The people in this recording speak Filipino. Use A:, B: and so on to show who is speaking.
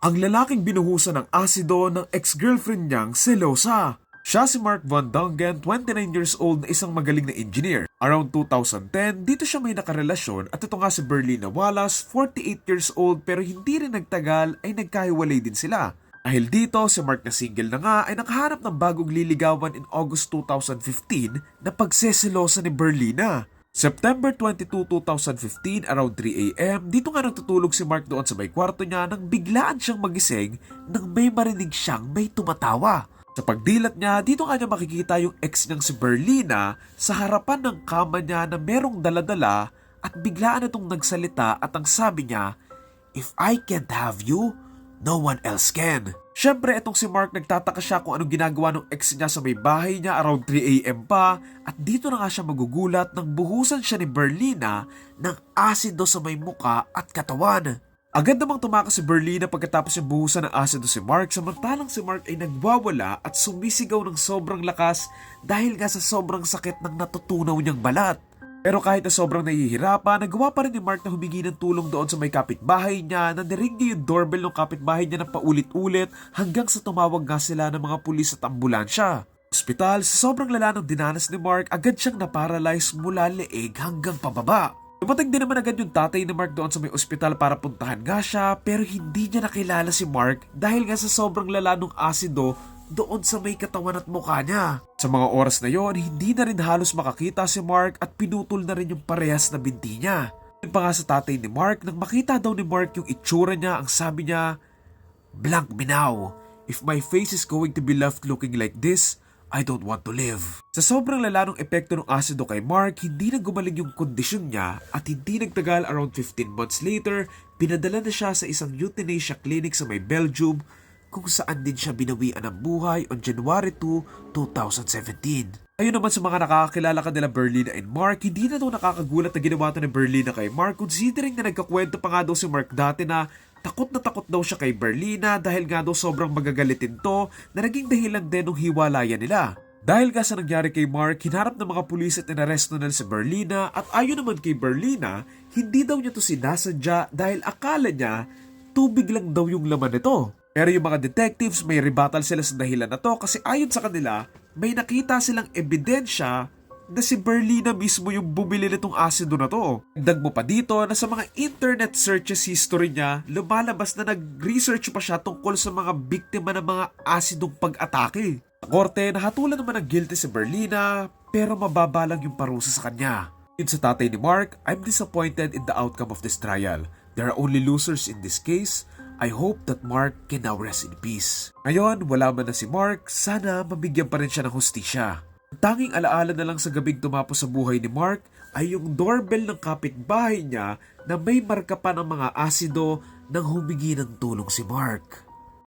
A: ang lalaking binuhusan ng asido ng ex-girlfriend niyang selosa. Siya si Mark Van Dongen, 29 years old na isang magaling na engineer. Around 2010, dito siya may nakarelasyon at ito nga si Berlina Wallace, 48 years old pero hindi rin nagtagal ay nagkahiwalay din sila. Dahil dito, si Mark na single na nga ay nakahanap ng bagong liligawan in August 2015 na pagseselosa ni Berlina. September 22, 2015, around 3 a.m., dito nga natutulog si Mark doon sa may kwarto niya nang biglaan siyang magising nang may marinig siyang may tumatawa. Sa pagdilat niya, dito nga niya makikita yung ex niyang si Berlina sa harapan ng kama niya na merong daladala at biglaan itong nagsalita at ang sabi niya, If I can't have you, no one else can. Siyempre, itong si Mark nagtataka siya kung anong ginagawa ng ex niya sa may bahay niya around 3am pa at dito na nga siya magugulat nang buhusan siya ni Berlina ng asido sa may muka at katawan. Agad namang tumakas si Berlina pagkatapos yung buhusan ng asido si Mark samantalang si Mark ay nagwawala at sumisigaw ng sobrang lakas dahil nga sa sobrang sakit ng natutunaw niyang balat. Pero kahit na sobrang nahihirapan, nagawa pa rin ni Mark na humingi ng tulong doon sa may kapitbahay niya na niring niya yung doorbell ng kapitbahay niya ng paulit-ulit hanggang sa tumawag nga sila ng mga pulis at ambulansya. Ospital, sa sobrang lala ng dinanas ni Mark, agad siyang naparalyze mula leeg hanggang pababa. Dumating din naman agad yung tatay ni Mark doon sa may ospital para puntahan nga siya pero hindi niya nakilala si Mark dahil nga sa sobrang lala ng asido doon sa may katawan at mukha niya. Sa mga oras na yon, hindi na rin halos makakita si Mark at pinutol na rin yung parehas na binti niya. Yun pa nga sa tatay ni Mark, nang makita daw ni Mark yung itsura niya, ang sabi niya, Blank minaw, if my face is going to be left looking like this, I don't want to live. Sa sobrang lala ng epekto ng asido kay Mark, hindi na gumaling yung kondisyon niya at hindi nagtagal around 15 months later, pinadala na siya sa isang euthanasia clinic sa may Belgium kung saan din siya binawian ng buhay on January 2, 2017. Ayun naman sa mga nakakakilala ka nila Berlina and Mark, hindi na daw nakakagulat na ginawa to ni Berlina kay Mark considering na nagkakwento pa nga daw si Mark dati na takot na takot daw siya kay Berlina dahil nga daw sobrang magagalitin to na naging dahilan din ng hiwalayan nila. Dahil nga sa nangyari kay Mark, hinarap ng mga pulis at inaresto na si Berlina at ayon naman kay Berlina, hindi daw niya to sinasadya dahil akala niya tubig lang daw yung laman nito. Pero yung mga detectives may rebuttal sila sa dahilan na to kasi ayon sa kanila, may nakita silang ebidensya na si Berlina mismo yung bumili nitong asido na to. Dag mo pa dito na sa mga internet searches history niya, lumalabas na nag-research pa siya tungkol sa mga biktima ng mga asidong pag-atake. Sa korte, nahatulan naman ng guilty si Berlina pero mababa lang yung parusa sa kanya. Yun sa tatay ni Mark, I'm disappointed in the outcome of this trial. There are only losers in this case. I hope that Mark can now rest in peace. Ngayon, wala man na si Mark, sana mabigyan pa rin siya ng hustisya. Ang tanging alaala na lang sa gabing tumapos sa buhay ni Mark ay yung doorbell ng kapitbahay niya na may marka pa ng mga asido nang humingi ng tulong si Mark.